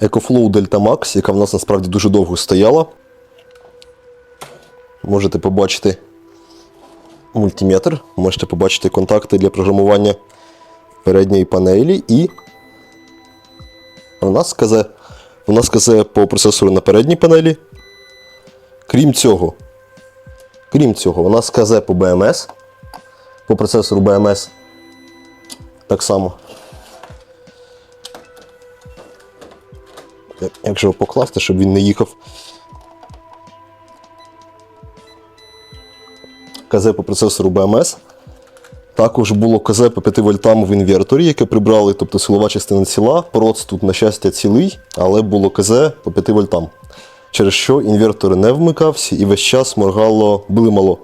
EcoFlow Delta Max, яка в нас насправді дуже довго стояла. Можете побачити мультиметр, можете побачити контакти для програмування передньої панелі і нас КЗ. У нас по процесору на передній панелі. Крім цього, крім цього, у нас КЗ по BMS, по процесору BMS. Так само. Якщо його покласти, щоб він не їхав. КЗ по процесору BMS. Також було КЗ по 5 вольтам в інверторі, яке прибрали, тобто силова частина ціла. Проц тут, на щастя, цілий, але було КЗ по 5 вольтам. Через що інвертор не вмикався і весь час моргало, блимало.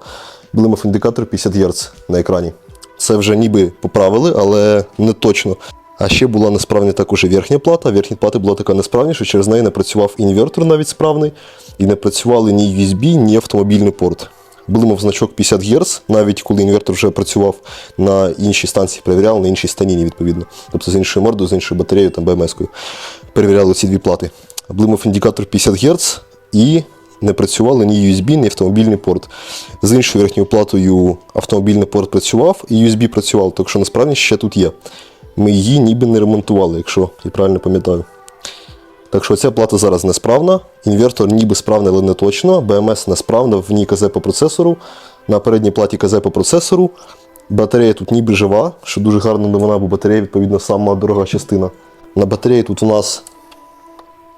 Блимав індикатор 50 Гц на екрані. Це вже ніби поправили, але не точно. А ще була несправна також і верхня плата. Верхня плата була така несправна, що через неї не працював інвертор навіть справний, і не працювали ні USB, ні автомобільний порт. Блимав значок 50 Гц, навіть коли інвертор вже працював на іншій станції, перевіряли на іншій станіні, відповідно. Тобто з іншою мордою, з іншою батареєю, там БМС-кою. Перевіряли ці дві плати. Блимав індикатор 50 Гц і не працювали ні USB, ні автомобільний порт. З іншою верхньою платою автомобільний порт працював і USB працював, так що насправді ще тут є. Ми її ніби не ремонтували, якщо я правильно пам'ятаю. Так що ця плата зараз несправна, інвертор ніби справний, але не точно. BMS несправна, в ній КЗ по процесору. На передній платі КЗ по процесору. Батарея тут ніби жива, що дуже гарна новина, бо батарея, відповідно, сама дорога частина. На батареї тут у нас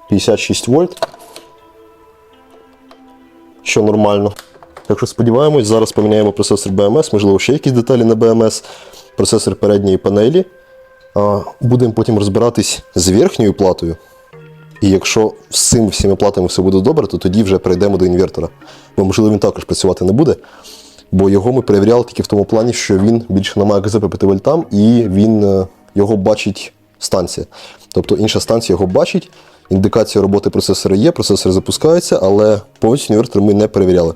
56 вольт, що нормально. Так що сподіваємось, зараз поміняємо процесор BMS, можливо, ще якісь деталі на BMS, процесор передньої панелі. Будемо потім розбиратись з верхньою платою. І якщо з цими всіма платами все буде добре, то тоді вже перейдемо до інвертора. Бо, можливо, він також працювати не буде. Бо його ми перевіряли тільки в тому плані, що він більше не має КЗ по 5 вольтам, і він е, його бачить станція. Тобто інша станція його бачить, індикація роботи процесора є, процесор запускається, але повністю інвертор ми не перевіряли.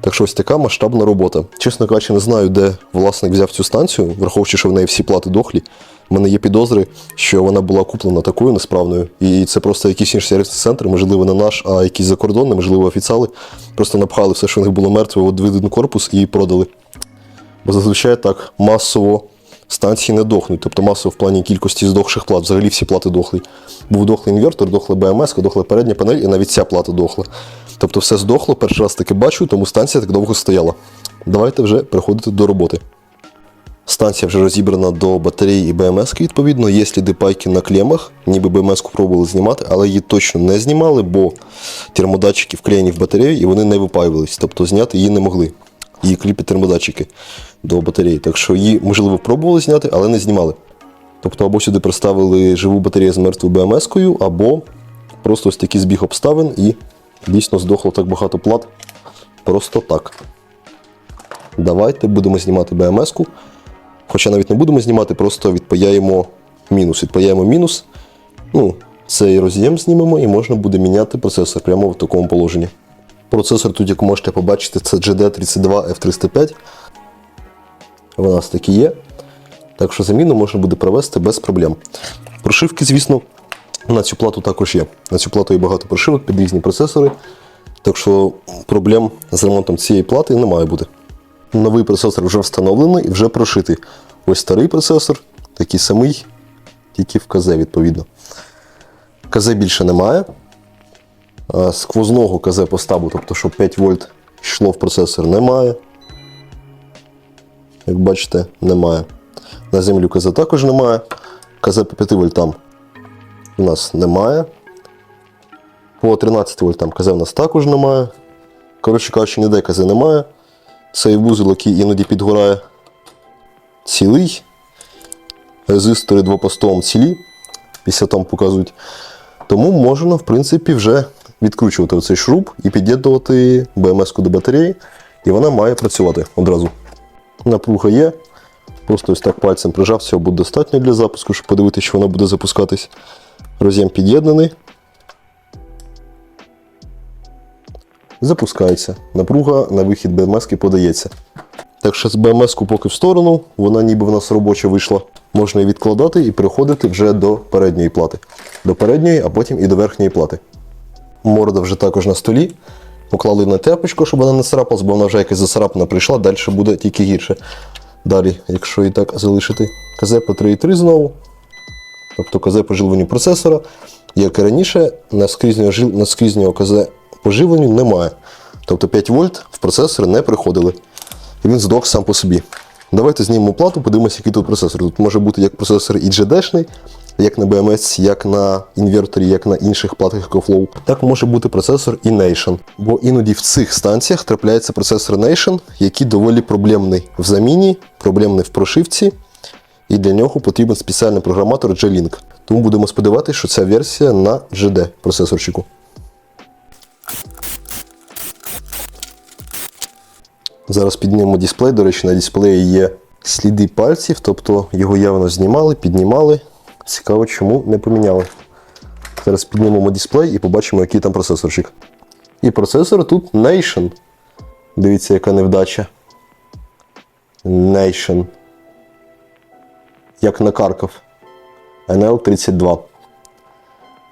Так що ось така масштабна робота. Чесно кажучи, не знаю, де власник взяв цю станцію, враховуючи, що в неї всі плати дохлі. У мене є підозри, що вона була куплена такою несправною, і це просто якийсь інший сервісний центр, можливо, не наш, а якийсь закордонний, можливо, офіціали. Просто напхали все, що в них було мертве, от один корпус і продали. Бо зазвичай так масово станції не дохнуть, тобто масово в плані кількості здохших плат. Взагалі всі плати дохли. Був дохлий інвертор, дохла БМС, дохла передня панель, і навіть ця плата дохла. Тобто все здохло, перший раз таки бачу, тому станція так довго стояла. Давайте вже переходити до роботи. Станція вже розібрана до батареї і БМС, відповідно, є сліди пайки на клемах, ніби БМС-ку пробували знімати, але її точно не знімали, бо термодатчики вклеєні в батарею і вони не випаювались, тобто зняти її не могли. Її кліпі термодатчики до батареї. Так що її, можливо, пробували зняти, але не знімали. Тобто або сюди приставили живу батарею з мертвою БМС-кою, або просто ось такий збіг обставин і дійсно здохло так багато плат. Просто так. Давайте будемо знімати БМС-ку. Хоча навіть не будемо знімати, просто відпаяємо мінус. Відпаяємо мінус. Ну, цей роз'єм знімемо і можна буде міняти процесор прямо в такому положенні. Процесор тут, як можете побачити, це GD32F305. У нас такі є. Так що заміну можна буде провести без проблем. Прошивки, звісно, на цю плату також є. На цю плату є багато прошивок під різні процесори. Так що проблем з ремонтом цієї плати не має бути. Новий процесор вже встановлений і вже прошитий. Ось старий процесор, такий самий, тільки в КЗ, відповідно. КЗ більше немає. Сквозного КЗ по стабу, тобто, щоб 5 вольт йшло в процесор, немає. Як бачите, немає. На землю КЗ також немає. КЗ по 5 вольтам у нас немає. По 13 вольтам КЗ у нас також немає. Коротше кажучи, ніде КЗ немає. Цей вузол, який іноді підгорає, цілий. Резистори двопостовом цілі, після там показують. Тому можна, в принципі, вже відкручувати оцей шруб і під'єднувати БМС-ку до батареї, і вона має працювати одразу. Напруга є. Просто ось так пальцем прижав, цього буде достатньо для запуску, щоб подивитися, що вона буде запускатись. Роз'єм під'єднаний. Запускається. Напруга на вихід БМС подається. Так що з БМС поки в сторону, вона ніби в нас робоча вийшла. можна її відкладати і переходити вже до передньої плати. До передньої, а потім і до верхньої плати. Морда вже також на столі. Поклали на тепочку, щоб вона не царапалась, бо вона вже якась засарапана прийшла, далі буде тільки гірше. Далі, якщо і так залишити КЗ по 3.3 знову, тобто КЗ по живленню процесора, як і раніше, наскрізнього, жил- наскрізнього КЗ по немає. Тобто 5 вольт в процесор не приходили. І він здох сам по собі. Давайте знімемо плату, подивимося, який тут процесор. Тут може бути як процесор і GD-шний, як на BMS, як на інверторі, як на інших платах EcoFlow. Так може бути процесор і Nation. Бо іноді в цих станціях трапляється процесор Nation, який доволі проблемний в заміні, проблемний в прошивці, і для нього потрібен спеціальний програматор G-Link. Тому будемо сподіватися, що ця версія на GD процесорчику. Зараз піднімемо дисплей. До речі, на дисплеї є сліди пальців, тобто його явно знімали, піднімали. Цікаво, чому не поміняли. Зараз піднімемо дисплей і побачимо, який там процесорчик. І процесор тут Nation. Дивіться, яка невдача. Nation. Як накаркав. NL32.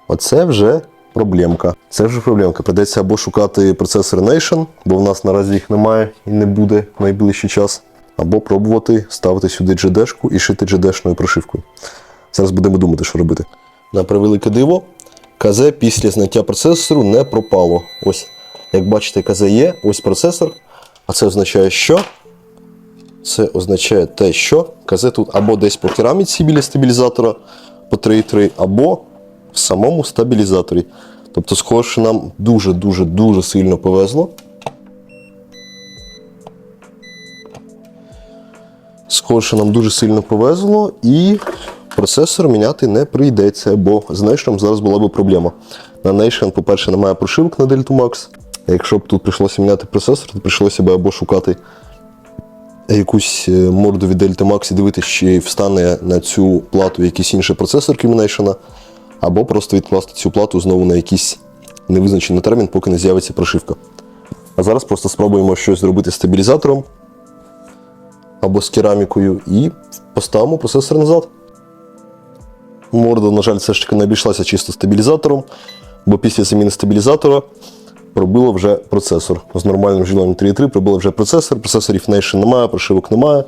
Оце вже проблемка. Це вже проблемка. Придеться або шукати процесор Nation, бо в нас наразі їх немає і не буде в найближчий час, або пробувати ставити сюди GD-шку і шити GD-шною прошивкою. Зараз будемо думати, що робити. На превелике диво, КЗ після зняття процесору не пропало. Ось, як бачите, КЗ є, ось процесор. А це означає, що? Це означає те, що КЗ тут або десь по кераміці біля стабілізатора по 3.3, або в самому стабілізаторі. Тобто, схоже, нам дуже-дуже дуже сильно повезло. Схоже, нам дуже сильно повезло, і процесор міняти не прийдеться, бо з Nation зараз була б проблема. На Nation, по-перше, немає прошивок на Delta Max. Якщо б тут прийшлося міняти процесор, то прийшлося б або шукати якусь е, морду від Delta Max і дивитися, чи встане на цю плату якийсь інший процесор, Nation, або просто відкласти цю плату знову на якийсь невизначений термін, поки не з'явиться прошивка. А зараз просто спробуємо щось зробити з стабілізатором або з керамікою і поставимо процесор назад. Морда, на жаль, все ж таки не обійшлася чисто стабілізатором, бо після заміни стабілізатора пробило вже процесор. З нормальним живленням 3.3 пробило вже процесор, процесорів Nation немає, прошивок немає.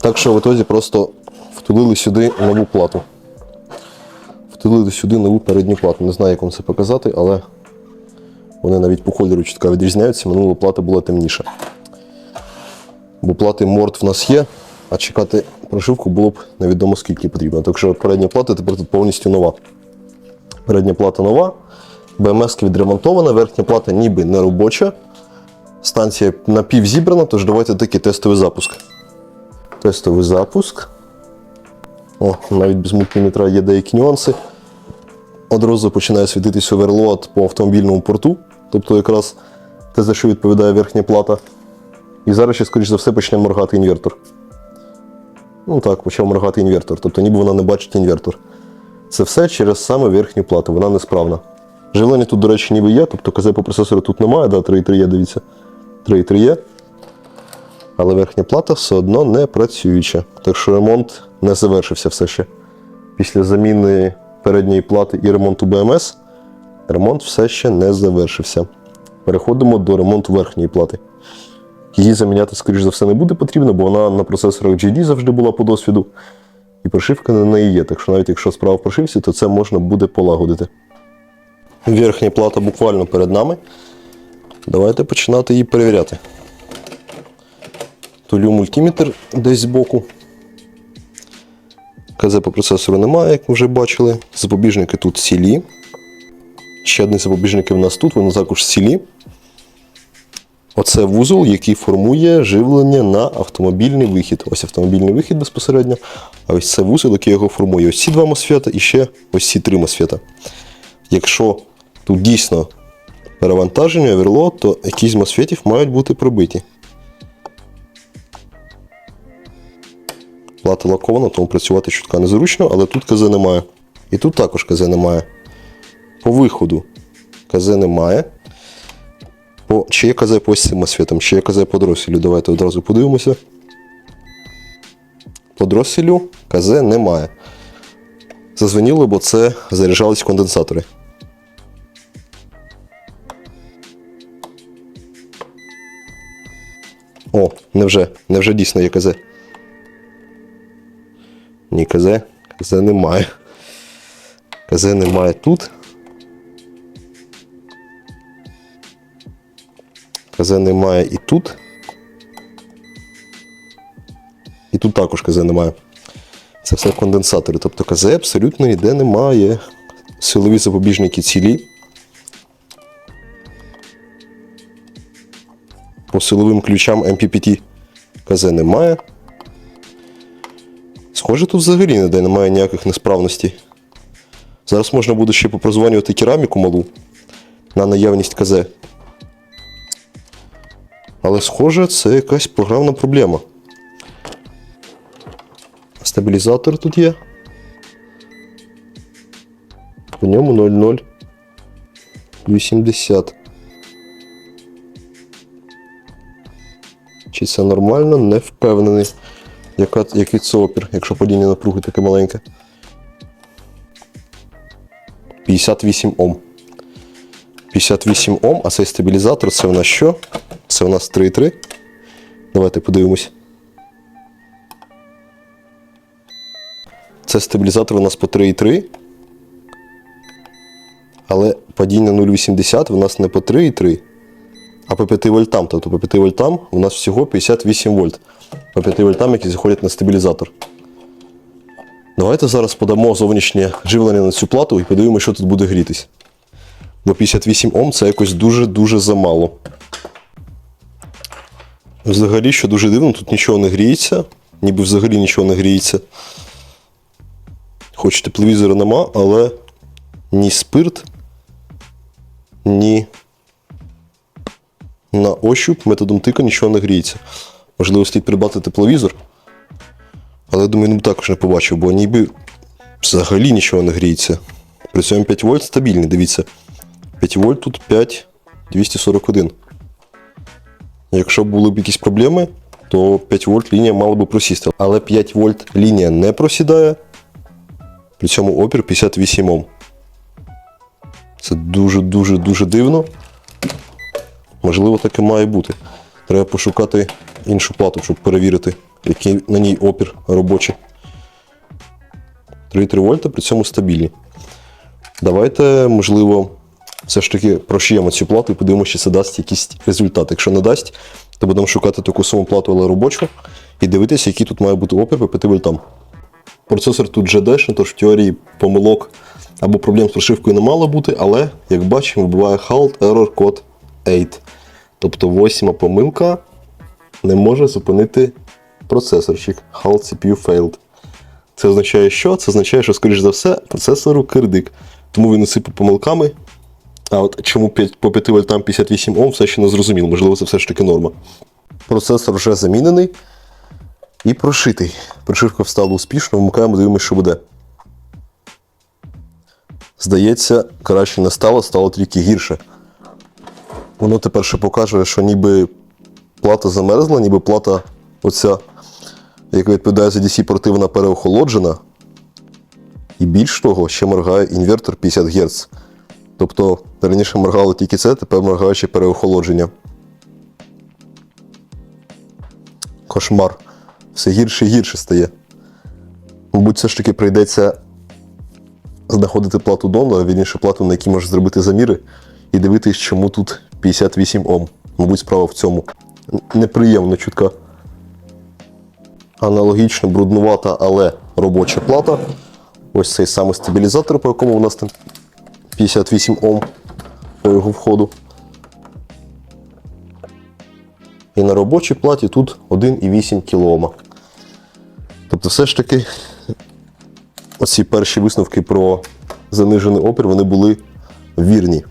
Так що в ітозі просто втулили сюди нову плату. Втулили сюди нову передню плату. Не знаю, як вам це показати, але вони навіть по кольору чітко відрізняються. Минула плата була темніша. Бо плати морд в нас є, а чекати прошивку було б невідомо скільки потрібно. Так що передня плата тепер тут повністю нова. Передня плата нова, БМС відремонтована, верхня плата ніби не робоча. Станція напівзібрана, тож давайте такий тестовий запуск. Тестовий запуск. О, навіть без мультиметра є деякі нюанси. Одразу починає світитись оверлоад по автомобільному порту, тобто якраз те, за що відповідає верхня плата. І зараз ще, скоріш за все, почне моргати інвертор. Ну так, почав моргати інвертор, тобто ніби вона не бачить інвертор. Це все через саме верхню плату, вона несправна. Живлення тут, до речі, ніби є, тобто КЗ по процесору тут немає, да, 3.3 є, дивіться. 3.3 є. Але верхня плата все одно не працююча. Так що ремонт не завершився все ще. Після заміни передньої плати і ремонту БМС ремонт все ще не завершився. Переходимо до ремонту верхньої плати. Її заміняти, скоріш за все, не буде потрібно, бо вона на процесорах GD завжди була по досвіду. І прошивка на неї є. Так що навіть якщо справа в прошивці, то це можна буде полагодити. Верхня плата буквально перед нами. Давайте починати її перевіряти. Тулю мультиметр десь збоку. КЗ по процесору немає, як ми вже бачили. Запобіжники тут цілі. Ще одні запобіжники в нас тут, вони також цілі. Оце вузол, який формує живлення на автомобільний вихід. Ось автомобільний вихід безпосередньо. А ось це вузол, який його формує. Ось ці два мосфета і ще ось ці три мосфета. Якщо тут дійсно перевантаження, оверлоад, то якісь з мосфетів мають бути пробиті. Плата лакована, тому працювати чутка незручно, але тут КЗ немає. І тут також КЗ немає. По виходу КЗ немає. По, чи є КЗ по ось цим освітам, чи є КЗ по дроселю. Давайте одразу подивимося. По дроселю КЗ немає. Зазвоніло, бо це заряджались конденсатори. О, невже, невже дійсно є КЗ? Ні, КЗ, КЗ немає. КЗ немає тут. КЗ немає і тут. І тут також КЗ немає. Це все конденсатори. Тобто КЗ абсолютно ніде немає. Силові запобіжники цілі. По силовим ключам MPPT КЗ немає. Схоже, тут взагалі ніде немає ніяких несправностей. Зараз можна буде ще попрозвонювати кераміку малу на наявність КЗ. Але схоже, це якась програмна проблема. Стабілізатор тут є. По ньому 0,080. Чи це нормально? Не впевнений. Яка, який це опір, якщо падіння напруги таке маленьке. 58 Ом. 58 Ом, а цей стабілізатор це у нас що? Це у нас 3,3. Давайте подивимось. Це стабілізатор у нас по 3,3. Але падіння 0,80 у нас не по 3,3, а по 5 вольтам. Тобто по 5 вольтам у нас всього 58 вольт. По 5 вольтам, які заходять на стабілізатор. Давайте зараз подамо зовнішнє живлення на цю плату і подивимося, що тут буде грітись. Бо 58 Ом це якось дуже-дуже замало. Взагалі, що дуже дивно, тут нічого не гріється, ніби взагалі нічого не гріється. Хоч тепловізора нема, але ні спирт, ні на ощуп методом тика нічого не гріється. Можливо, слід придбати тепловізор. Але думаю, ну також не побачив, бо ніби взагалі нічого не гріється. При цьому 5 вольт стабільний, дивіться. 5 вольт тут 5 241. Якщо були б якісь проблеми, то 5 вольт лінія мала би просісти. Але 5 вольт лінія не просідає. При цьому опір 58 Ом. Це дуже-дуже дуже дивно. Можливо, так і має бути. Треба пошукати іншу плату, щоб перевірити, який на ній опір робочий. 3,3 вольта при цьому стабільні. Давайте, можливо, все ж таки прошиємо цю плату і подивимося, чи це дасть якийсь результат. Якщо не дасть, то будемо шукати таку саму плату, але робочу, і дивитися, який тут має бути опір по 5 вольтам. Процесор тут GD, тож в теорії помилок або проблем з прошивкою не мало бути, але, як бачимо, вбиває halt error code 8. Тобто восьма помилка не може зупинити процесорчик. Halt CPU failed. Це означає що? Це означає, що, скоріш за все, процесору кирдик. Тому він усипав помилками. А от чому по 5 вольтам 58 Ом, все ще не зрозуміло. Можливо, це все ж таки норма. Процесор вже замінений і прошитий. Прошивка встала успішно, вмикаємо, дивимося, що буде. Здається, краще не стало, стало тільки гірше. Воно тепер ще покаже, що ніби плата замерзла, ніби плата оця, яка відповідає за DC порти, вона переохолоджена. І більш того, ще моргає інвертор 50 Гц. Тобто раніше моргало тільки це, тепер моргає ще переохолодження. Кошмар. Все гірше і гірше стає. Мабуть, все ж таки прийдеться знаходити плату донора, вірніше плату, на якій можна зробити заміри, і дивитись, чому тут 58 Ом. Мабуть, справа в цьому. Н- Неприємна чутка. Аналогічно бруднувата, але робоча плата. Ось цей самий стабілізатор, по якому у нас там 58 Ом по його входу. І на робочій платі тут 1,8 кОм. Тобто, все ж таки, оці перші висновки про занижений опір вони були вірні.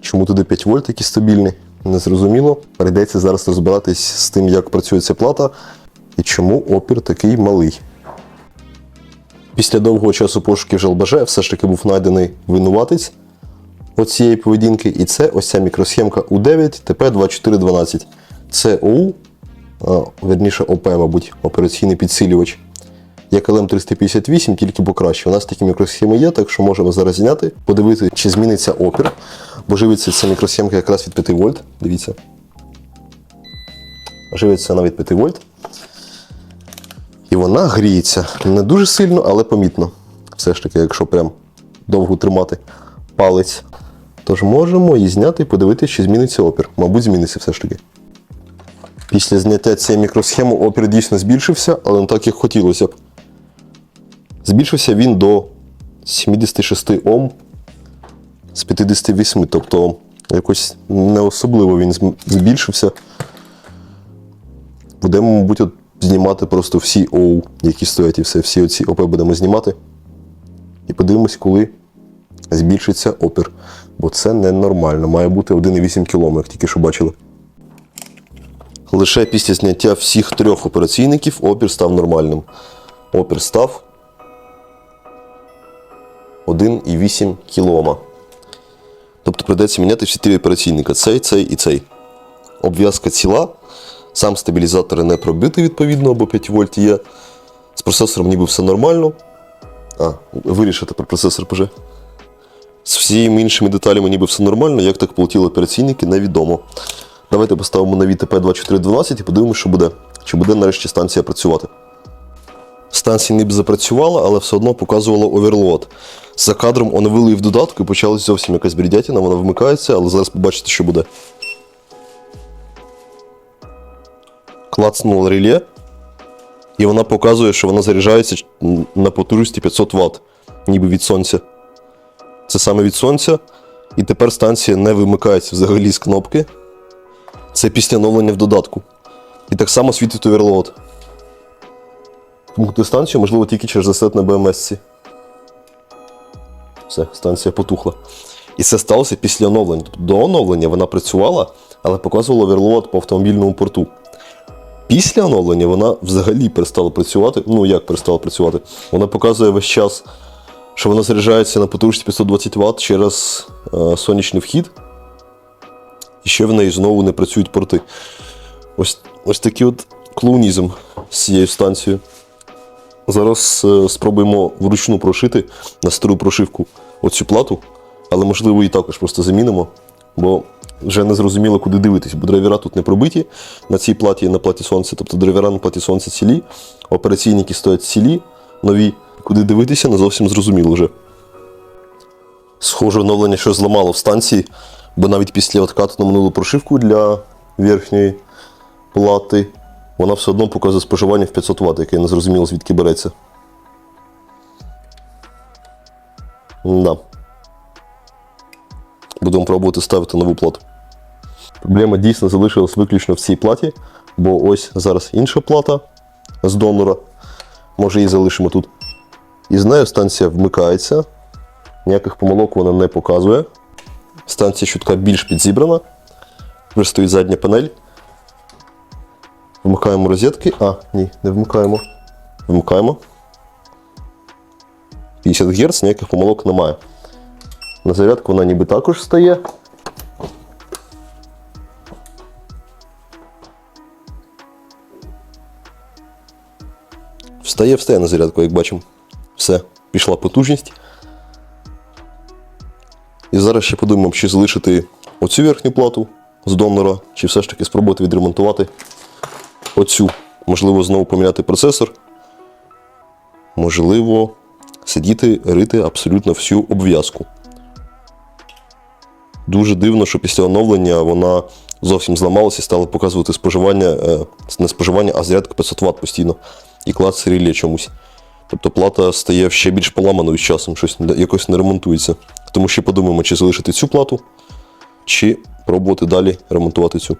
Чому туди 5 вольт такі стабільні? Незрозуміло. Прийдеться зараз розбиратись з тим, як працює ця плата і чому опір такий малий. Після довгого часу пошуків жалбаже все ж таки був знайдений винуватець оцієї поведінки, і це ось ця мікросхемка U9 TP2412. Це ОУ верніше ОП, мабуть, операційний підсилювач. Як LM358, тільки покраще. У нас такі мікросхеми є, так що можемо зараз зняти, подивитися, чи зміниться опір. Бо живиться ця мікросхемка якраз від 5 вольт. Дивіться. Живиться вона від 5 вольт. І вона гріється не дуже сильно, але помітно. Все ж таки, якщо прям довго тримати палець. Тож можемо її зняти і подивитися, чи зміниться опір. Мабуть, зміниться все ж таки. Після зняття цієї мікросхеми опір дійсно збільшився, але не так, як хотілося б. Збільшився він до 76 Ом з 58, тобто якось не особливо він збільшився. Будемо, мабуть, от знімати просто всі ОУ, які стоять, і все, всі оці ОП будемо знімати. І подивимось, коли збільшиться опір. Бо це ненормально. Має бути 1,8 км, як тільки що бачили. Лише після зняття всіх трьох операційників опір став нормальним. Опір став 1,8 кОм. Тобто прийдеться міняти всі три операційника: цей, цей і цей. Обв'язка ціла, сам стабілізатор не пробитий, відповідно, або 5 вольт є. З процесором ніби все нормально. А, вирішити про процесор вже. З всіми іншими деталями ніби все нормально, як так полетіли операційники, невідомо. Давайте поставимо на VTP 2412 і подивимося, що буде. Чи буде нарешті станція працювати. Станція ніби запрацювала, але все одно показувала оверлоад. За кадром оновили її в додатку і почалась зовсім якась бредятина, вона вмикається, але зараз побачите, що буде. Клацнуло реле, і вона показує, що вона заряджається на потужності 500 Вт, ніби від сонця. Це саме від сонця. І тепер станція не вимикається взагалі з кнопки. Це після оновлення в додатку. І так само світить оверлоад. Вмкнути станцію, можливо, тільки через засет на BMS. Все, станція потухла. І це сталося після оновлення. Тобто до оновлення вона працювала, але показувала оверлоад по автомобільному порту. Після оновлення вона взагалі перестала працювати. Ну як перестала працювати? Вона показує весь час, що вона заряджається на потужність 520 Вт через е, сонячний вхід. І ще в неї знову не працюють порти. Ось, ось такий от клоунізм з цією станцією. Зараз е, спробуємо вручну прошити на стару прошивку оцю плату, але можливо її також просто замінимо, бо вже не зрозуміло, куди дивитись, бо драйвера тут не пробиті на цій платі на платі сонця. Тобто драйвера на платі сонця цілі, операційники стоять цілі, нові. Куди дивитися, не зовсім зрозуміло вже. Схоже, оновлення щось зламало в станції, бо навіть після откату на минулу прошивку для верхньої плати вона все одно показує споживання в 500 Вт, яке не зрозуміло звідки береться. Да. Будемо пробувати ставити нову плату. Проблема дійсно залишилась виключно в цій платі, бо ось зараз інша плата з донора. Може її залишимо тут. І з нею станція вмикається. Ніяких помилок вона не показує. Станція чутка більш підзібрана. Вже стоїть задня панель. Вмикаємо розетки. А, ні, не вмикаємо. Вмикаємо. 50 Гц, ніяких помилок немає. На зарядку вона ніби також стає. Встає, встає на зарядку, як бачимо. Все, пішла потужність. І зараз ще подумаємо, чи залишити оцю верхню плату з донора, чи все ж таки спробувати відремонтувати оцю. Можливо, знову поміняти процесор. Можливо, сидіти, рити абсолютно всю обв'язку. Дуже дивно, що після оновлення вона зовсім зламалася і стала показувати споживання, е, не споживання, а зарядку 500 Вт постійно. І клас реле чомусь. Тобто плата стає ще більш поламаною з часом, щось якось не ремонтується. Тому ще подумаємо, чи залишити цю плату, чи пробувати далі ремонтувати цю.